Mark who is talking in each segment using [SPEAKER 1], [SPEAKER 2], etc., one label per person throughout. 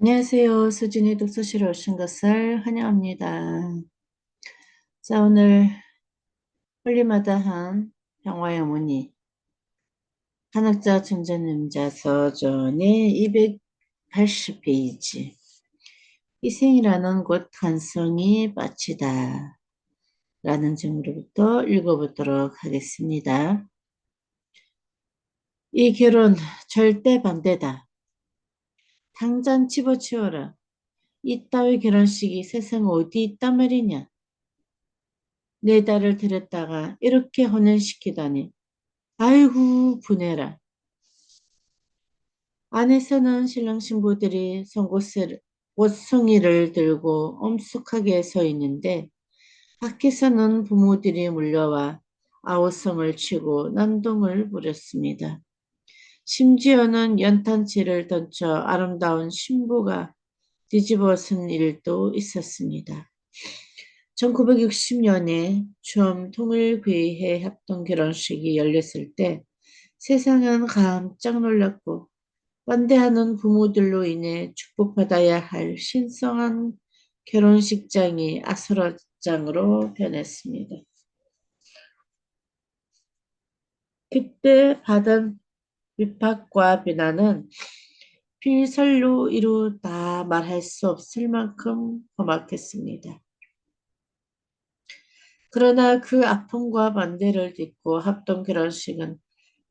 [SPEAKER 1] 안녕하세요. 수진이 독서실에 오신 것을 환영합니다. 자, 오늘 홀리마다한 평화의 어머니 한학자 청자님자 서전의 280페이지 희생이라는 곧 간성이 빠치다 라는 제목으로부터 읽어보도록 하겠습니다. 이 결혼 절대 반대다. 당장 집어치워라. 이따위 결혼식이 세상 어디 있단 말이냐. 내 딸을 데렸다가 이렇게 혼연시키다니. 아이고 분해라. 안에서는 신랑 신부들이 송곳을 옷송이를 들고 엄숙하게 서 있는데 밖에서는 부모들이 물려와 아우성을 치고 난동을 부렸습니다. 심지어는 연탄치를 던져 아름다운 신부가 뒤집어 쓴 일도 있었습니다. 1960년에 처음 통일교회 합동 결혼식이 열렸을 때 세상은 깜짝 놀랐고 반대하는 부모들로 인해 축복받아야 할 신성한 결혼식장이 아수라장으로 변했습니다. 그때 받은 위박과 비난은 필설로 이루 다 말할 수 없을 만큼 험악했습니다. 그러나 그 아픔과 반대를 딛고 합동 결혼식은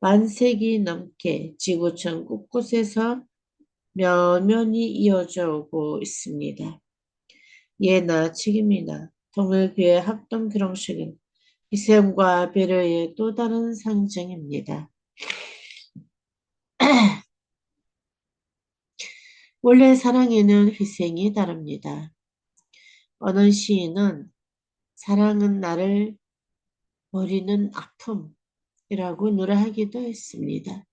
[SPEAKER 1] 만세기 넘게 지구촌 곳곳에서 면면이 이어져 오고 있습니다. 예나 지금이나 동일교회 합동 결혼식은 희생과 배려의 또 다른 상징입니다. 원래 사랑에는 희생이 다릅니다. 어느 시인은 사랑은 나를 버리는 아픔이라고 노래하기도 했습니다.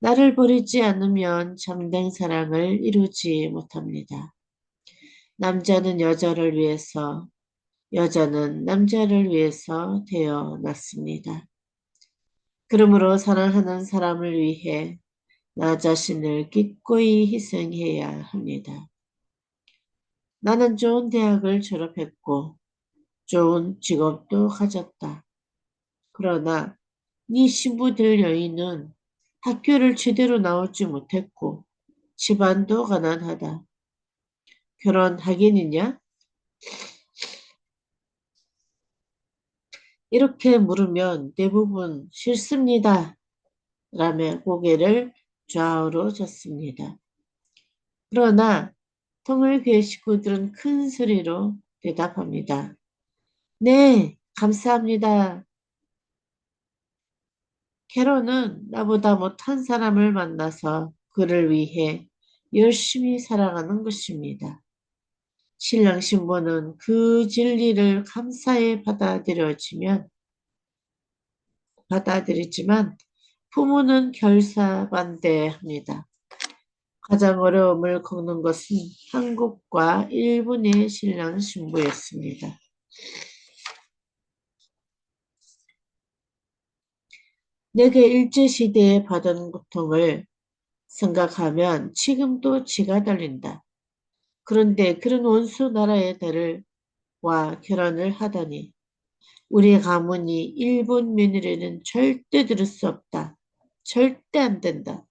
[SPEAKER 1] 나를 버리지 않으면 잠든 사랑을 이루지 못합니다. 남자는 여자를 위해서, 여자는 남자를 위해서 태어났습니다. 그러므로 사랑하는 사람을 위해 나 자신을 기꺼이 희생해야 합니다. 나는 좋은 대학을 졸업했고 좋은 직업도 가졌다. 그러나 네 신부들 여인은 학교를 제대로 나오지 못했고 집안도 가난하다. 결혼하겠느냐? 이렇게 물으면 대부분 싫습니다. 라며 고개를 좌우로 졌습니다. 그러나 통일교회 식구들은 큰 소리로 대답합니다. 네, 감사합니다. 캐롤은 나보다 못한 사람을 만나서 그를 위해 열심히 살아가는 것입니다. 신랑 신부는 그 진리를 감사히 받아들여지면 받아들이지만 부모는 결사반대합니다. 가장 어려움을 겪는 것은 한국과 일본의 신랑 신부였습니다. 내게 일제시대에 받은 고통을 생각하면 지금도 지가 달린다. 그런데 그런 원수 나라의 딸을 와 결혼을 하다니 우리 가문이 일본 며느리는 절대 들을 수 없다. 절대 안 된다.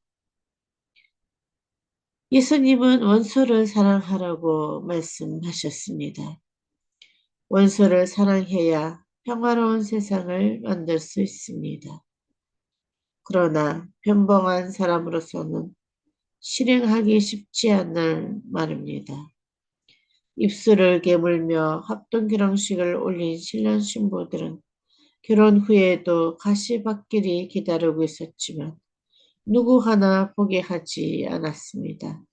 [SPEAKER 1] 예수님은 원수를 사랑하라고 말씀하셨습니다. 원수를 사랑해야 평화로운 세상을 만들 수 있습니다. 그러나 변방한 사람으로서는 실행하기 쉽지 않는 말입니다. 입술을 깨물며 합동 결혼식을 올린 신랑 신부들은 결혼 후에도 가시밭길이 기다리고 있었지만 누구 하나 포기하지 않았습니다.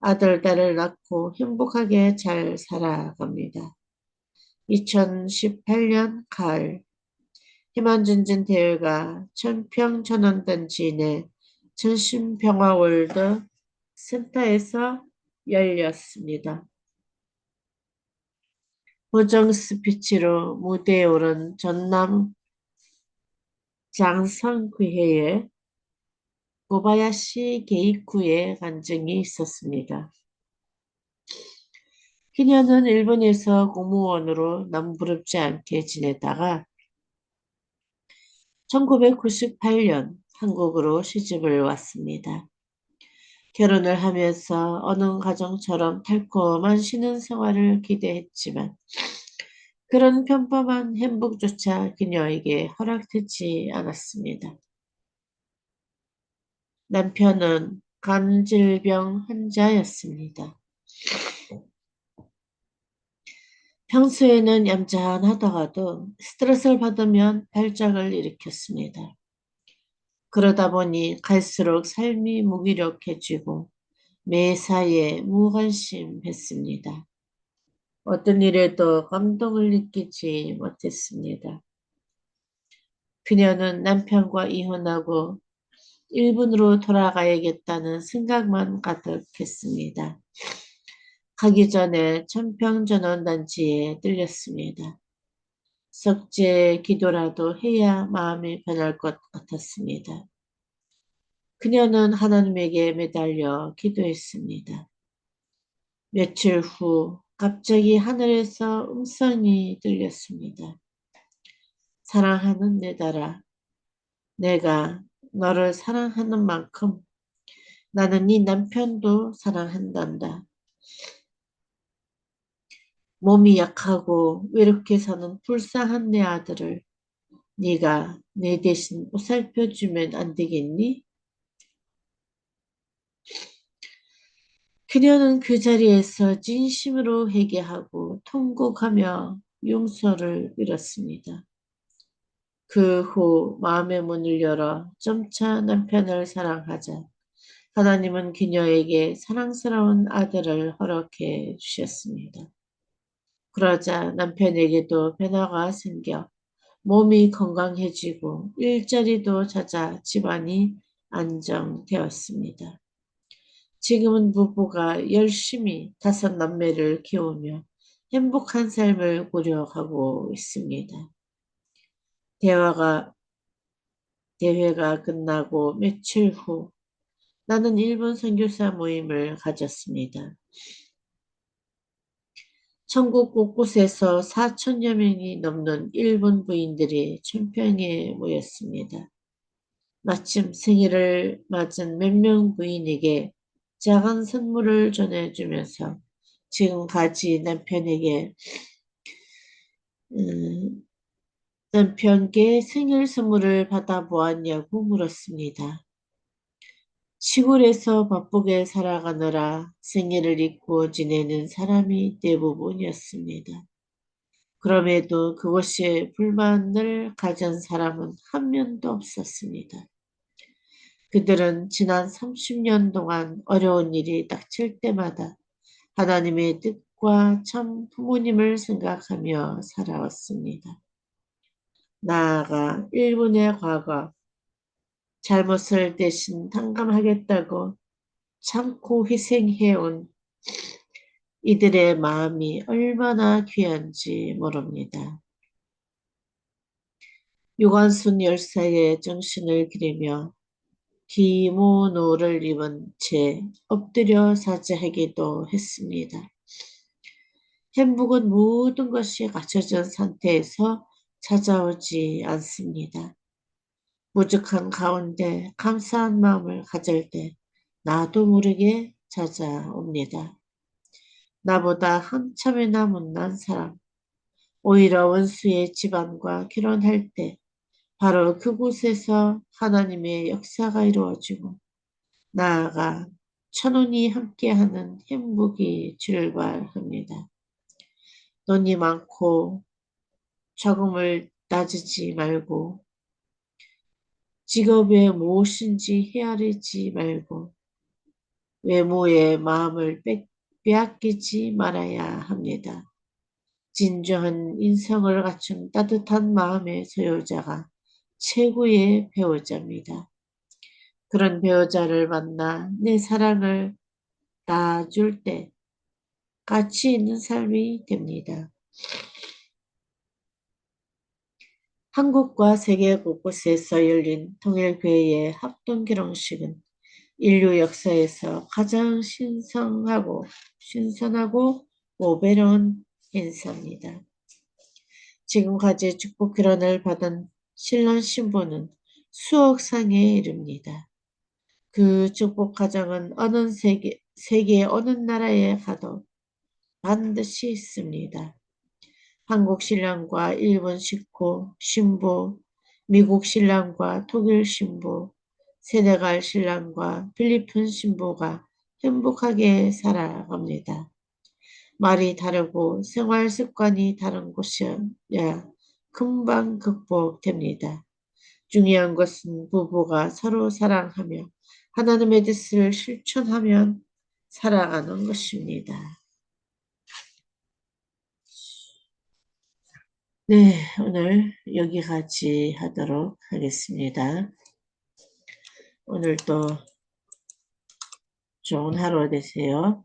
[SPEAKER 1] 아들, 딸을 낳고 행복하게 잘 살아갑니다. 2018년 가을 희망전진 대회가 천평천원단지 내 전신평화월드 센터에서 열렸습니다. 보정 스피치로 무대에 오른 전남 장성교회의 고바야시 게이쿠의 간증이 있었습니다. 그녀는 일본에서 공무원으로 남부럽지 않게 지내다가 1998년 한국으로 시집을 왔습니다. 결혼을 하면서 어느 가정처럼 달콤한 쉬는 생활을 기대했지만 그런 평범한 행복조차 그녀에게 허락되지 않았습니다. 남편은 간질병 환자였습니다. 평소에는 얌전하다가도 스트레스를 받으면 발작을 일으켰습니다. 그러다 보니 갈수록 삶이 무기력해지고 매사에 무관심했습니다. 어떤 일에도 감동을 느끼지 못했습니다. 그녀는 남편과 이혼하고 일본으로 돌아가야겠다는 생각만 가득했습니다. 가기 전에 천평전원단지에 들렸습니다. 석재 기도라도 해야 마음이 변할 것 같았습니다. 그녀는 하나님에게 매달려 기도했습니다. 며칠 후 갑자기 하늘에서 음성이 들렸습니다. 사랑하는 내달아, 내가 너를 사랑하는 만큼 나는 네 남편도 사랑한단다. 몸이 약하고 외롭게 사는 불쌍한 내 아들을 네가 내 대신 보살펴주면 안 되겠니? 그녀는 그 자리에서 진심으로 회개하고 통곡하며 용서를 빌었습니다. 그 후 마음의 문을 열어 점차 남편을 사랑하자 하나님은 그녀에게 사랑스러운 아들을 허락해 주셨습니다. 그러자 남편에게도 변화가 생겨 몸이 건강해지고 일자리도 찾아 집안이 안정되었습니다. 지금은 부부가 열심히 다섯 남매를 키우며 행복한 삶을 꾸려가고 있습니다. 대화가 대회가 끝나고 며칠 후 나는 일본 선교사 모임을 가졌습니다. 전국 곳곳에서 4천여 명이 넘는 일본 부인들이 천평에 모였습니다. 마침 생일을 맞은 몇 명 부인에게 작은 선물을 전해주면서 지금까지 남편에게 음, 남편께 생일 선물을 받아보았냐고 물었습니다. 시골에서 바쁘게 살아가느라 생일을 잊고 지내는 사람이 대부분이었습니다. 그럼에도 그것이 불만을 가진 사람은 한 명도 없었습니다. 그들은 지난 30년 동안 어려운 일이 닥칠 때마다 하나님의 뜻과 참 부모님을 생각하며 살아왔습니다. 나아가 일본의 과거, 잘못을 대신 탕감하겠다고 참고 희생해온 이들의 마음이 얼마나 귀한지 모릅니다. 유관순 열사의 정신을 기리며 기모노를 입은 채 엎드려 사죄하기도 했습니다. 행복은 모든 것이 갖춰진 상태에서 찾아오지 않습니다. 무직한 가운데 감사한 마음을 가질 때 나도 모르게 찾아옵니다. 나보다 한참이나 못난 사람, 오히려 원수의 집안과 결혼할 때 바로 그곳에서 하나님의 역사가 이루어지고 나아가 천운이 함께하는 행복이 출발합니다. 돈이 많고 적음을 따지지 말고 직업에 무엇인지 헤아리지 말고 외모에 마음을 빼앗기지 말아야 합니다. 진정한 인성을 갖춘 따뜻한 마음의 소유자가 최고의 배우자입니다. 그런 배우자를 만나 내 사랑을 놔줄 때 가치 있는 삶이 됩니다. 한국과 세계 곳곳에서 열린 통일교회의 합동결혼식은 인류 역사에서 가장 신성하고 신선하고 모배로운 행사입니다. 지금까지 축복 결혼을 받은 신랑 신부는 수억 상에 이릅니다. 그 축복 가정은 어느 세계, 세계 어느 나라에 가도 반드시 있습니다. 한국 신랑과 일본 식구, 신부, 미국 신랑과 독일 신부, 세네갈 신랑과 필리핀 신부가 행복하게 살아갑니다. 말이 다르고 생활 습관이 다른 곳이야 금방 극복됩니다. 중요한 것은 부부가 서로 사랑하며 하나님의 뜻을 실천하면 살아가는 것입니다. 네, 오늘 여기까지 하도록 하겠습니다. 오늘도 좋은 하루 되세요.